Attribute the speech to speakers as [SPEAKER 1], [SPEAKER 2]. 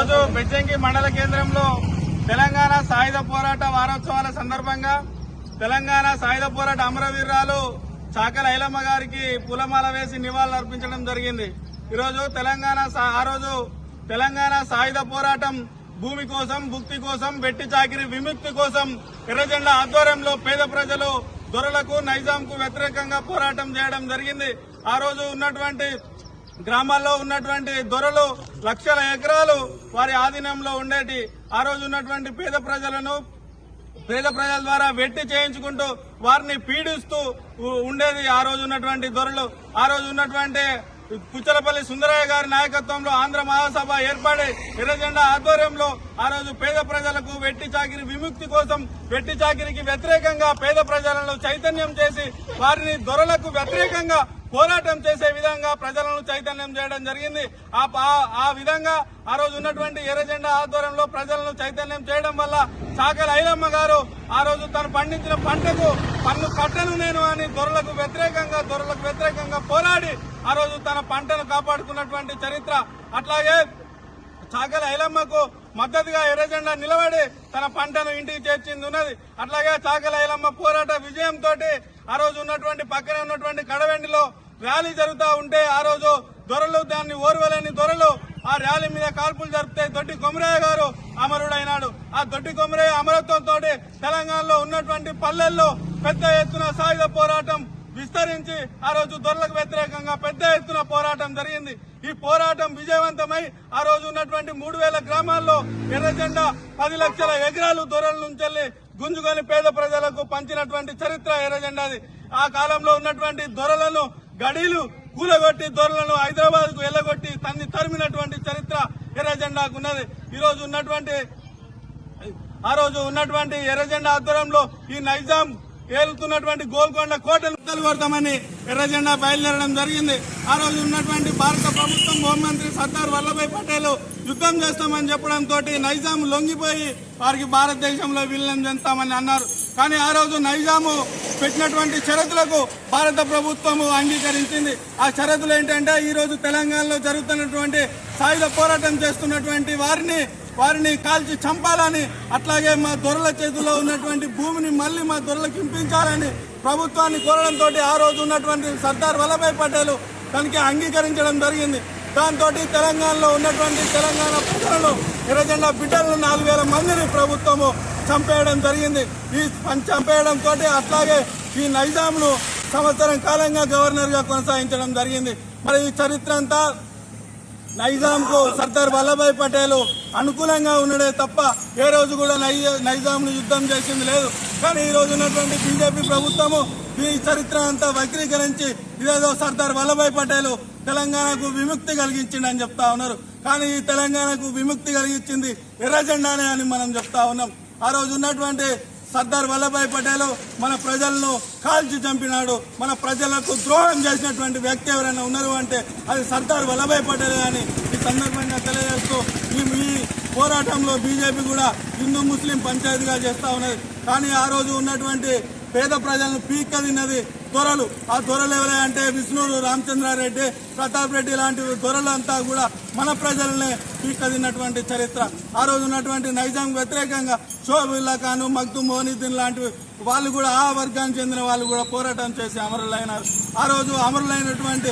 [SPEAKER 1] ఈరోజు బెజ్జంకి మండల కేంద్రంలో తెలంగాణ సాయుధ పోరాట వారోత్సవాల సందర్భంగా తెలంగాణ సాయుధ పోరాట అమరవీరురాలు చాకల ఐలమ్మ గారికి పూలమాల వేసి నివాళులు అర్పించడం జరిగింది. ఈరోజు తెలంగాణ ఆ రోజు తెలంగాణ సాయుధ పోరాటం భూమి కోసం భుక్తి కోసం వెట్టి చాకిరి విముక్తి కోసం ఎర్రజెండా ఆధ్వర్యంలో పేద ప్రజలు దొరలకు నైజాంకు వ్యతిరేకంగా పోరాటం చేయడం జరిగింది. ఆ రోజు ఉన్నటువంటి గ్రామాల్లో ఉన్నటువంటి దొరలు లక్షల ఎకరాలు వారి ఆధీనంలో ఉండేటి ఆ రోజు ఉన్నటువంటి పేద ప్రజలను పేద ప్రజల ద్వారా వెట్టి చేయించుకుంటూ వారిని పీడిస్తూ ఉండేది ఆ రోజు ఉన్నటువంటి దొరలు. ఆ రోజు ఉన్నటువంటి పుచ్చలపల్లి సుందరయ్య గారి నాయకత్వంలో ఆంధ్ర మహాసభ ఏర్పడి ఎర్రజెండా ఆధ్వర్యంలో ఆ రోజు పేద ప్రజలకు వెట్టి చాకిరి విముక్తి కోసం వెట్టి చాకిరికి వ్యతిరేకంగా పేద ప్రజలను చైతన్యం చేసి వారిని దొరలకు వ్యతిరేకంగా పోరాటం చేసే విధంగా ప్రజలను చైతన్యం చేయడం జరిగింది. ఆ పా- ఆ విధంగా ఆ రోజు ఉన్నటువంటి ఎర్రజెండా ఆధ్వర్యంలో ప్రజలను చైతన్యం చేయడం వల్ల చాకల ఐలమ్మ గారు ఆ రోజు తను పండించిన పంటకు పన్ను కట్టను నేను అని దొరలకు వ్యతిరేకంగా దొరలకు వ్యతిరేకంగా పోరాడి ఆ రోజు తన పంటను కాపాడుకున్నటువంటి చరిత్ర. అట్లాగే చాకల ఐలమ్మకు మద్దతుగా ఎర్రజెండా నిలబడి తన పంటను ఇంటికి చేర్చింది ఉన్నది. అట్లాగే చాకల ఐలమ్మ పోరాట విజయంతో ఆ రోజు ఉన్నటువంటి పక్కనే ఉన్నటువంటి కడవెండిలో ర్యాలీ జరుగుతూ ఉంటే ఆ రోజు దొరలు దాన్ని ఓర్వలేని దొరలు ఆ ర్యాలీ మీద కాల్పులు జరిపితే దొడ్డి కొమరయ్య గారు అమరుడైనాడు. ఆ దొడ్డి కొమరయ్య అమరత్వంతో తెలంగాణలో ఉన్నటువంటి పల్లెల్లో పెద్ద ఎత్తున సాయుధ పోరాటం విస్తరించి ఆ రోజు దొరలకు వ్యతిరేకంగా పెద్ద ఎత్తున పోరాటం జరిగింది. ఈ పోరాటం విజయవంతమై ఆ రోజు ఉన్నటువంటి మూడు వేల గ్రామాల్లో ఎర్రజెండా పది లక్షల ఎకరాలు దొరల నుంచి గుంజుకొని పేద ప్రజలకు పంచినటువంటి చరిత్ర ఎర్రజెండాది. ఆ కాలంలో ఉన్నటువంటి దొరలను గడీలు కూలగొట్టి దొరలను హైదరాబాద్కు వెళ్ళగొట్టి తన్ని తరిమినటువంటి చరిత్ర ఎర్రజెండాకు ఉన్నది. ఈ రోజు ఉన్నటువంటి ఆ రోజు ఉన్నటువంటి ఎర్రజెండా ఆధ్వర్యంలో ఈ నైజాం ఏలుతున్నటువంటి గోల్కొండ కోటను ముద్దలు కొడతామని ఎర్రజెండా బయలుదేరడం జరిగింది. ఆ రోజు ఉన్నటువంటి భారత ప్రభుత్వం హోంమంత్రి సర్దార్ వల్లభాయ్ పటేల్ యుద్ధం చేస్తామని చెప్పడంతో నైజాం లొంగిపోయి వారికి భారతదేశంలో విలీనం చెందుతామని అన్నారు. కానీ ఆ రోజు నైజాము పెట్టినటువంటి షరతులకు భారత ప్రభుత్వము అంగీకరించింది. ఆ షరతులు ఏంటంటే ఈరోజు తెలంగాణలో జరుగుతున్నటువంటి సాయుధ పోరాటం చేస్తున్నటువంటి వారిని వారిని కాల్చి చంపాలని అట్లాగే మా దొరల చేతిలో ఉన్నటువంటి భూమిని మళ్ళీ మా దొరలకు ఇంపించాలని ప్రభుత్వాన్ని కోరడంతో ఆ రోజు ఉన్నటువంటి సర్దార్ వల్లభాయ్ పటేల్ తనకి అంగీకరించడం జరిగింది. దాంతో తెలంగాణలో ఉన్నటువంటి తెలంగాణ ప్రజలను ఎర్రజెండా బిడ్డలను నాలుగు వేల మందిని ప్రభుత్వము చంపేయడం జరిగింది. ఈ చంపేయడంతో అట్లాగే ఈ నైజాంను సంవత్సరం కాలంగా గవర్నర్గా కొనసాగించడం జరిగింది. మరి ఈ చరిత్ర అంతా నైజాంకు సర్దార్ వల్లభాయ్ పటేల్ అనుకూలంగా ఉండడే తప్ప ఏ రోజు కూడా నైజాం నైజాంను యుద్ధం చేసింది లేదు. కానీ ఈ రోజు ఉన్నటువంటి బీజేపీ ప్రభుత్వము ఈ చరిత్ర అంతా వక్రీకరించి ఇదేదో సర్దార్ వల్లభాయ్ పటేల్ తెలంగాణకు విముక్తి కలిగించిండని చెప్తా ఉన్నారు. కానీ ఈ తెలంగాణకు విముక్తి కలిగించింది ఎర్రజెండానే అని మనం చెప్తా ఉన్నాం. ఆ రోజు ఉన్నటువంటి సర్దార్ వల్లభాయ్ పటేల్ మన ప్రజలను కాల్చి చంపినాడు. మన ప్రజలకు ద్రోహం చేసినటువంటి వ్యక్తి ఎవరైనా ఉన్నారు అంటే అది సర్దార్ వల్లభాయ్ పటేల్ అని ఈ సందర్భంగా తెలియజేస్తూ ఈ ఈ పోరాటంలో బీజేపీ కూడా హిందూ ముస్లిం పంచాయతీగా చేస్తూ ఉన్నది. కానీ ఆ రోజు ఉన్నటువంటి పేద ప్రజలను పీక్క తిన్నది దొరలు ఆ దొరలు ఎవరంటే విష్ణుడు రామచంద్రారెడ్డి ప్రతాప్ రెడ్డి లాంటి దొరలంతా కూడా మన ప్రజలనే పీక్కదిన్నటువంటి చరిత్ర. ఆ రోజు ఉన్నటువంటి నైజాం వ్యతిరేకంగా షోబిల్లా ఖాను మగ్దు మోనిద్దీన్ లాంటివి వాళ్ళు కూడా ఆ వర్గానికి చెందిన వాళ్ళు కూడా పోరాటం చేసి అమరులైనారు. ఆ రోజు అమరులైనటువంటి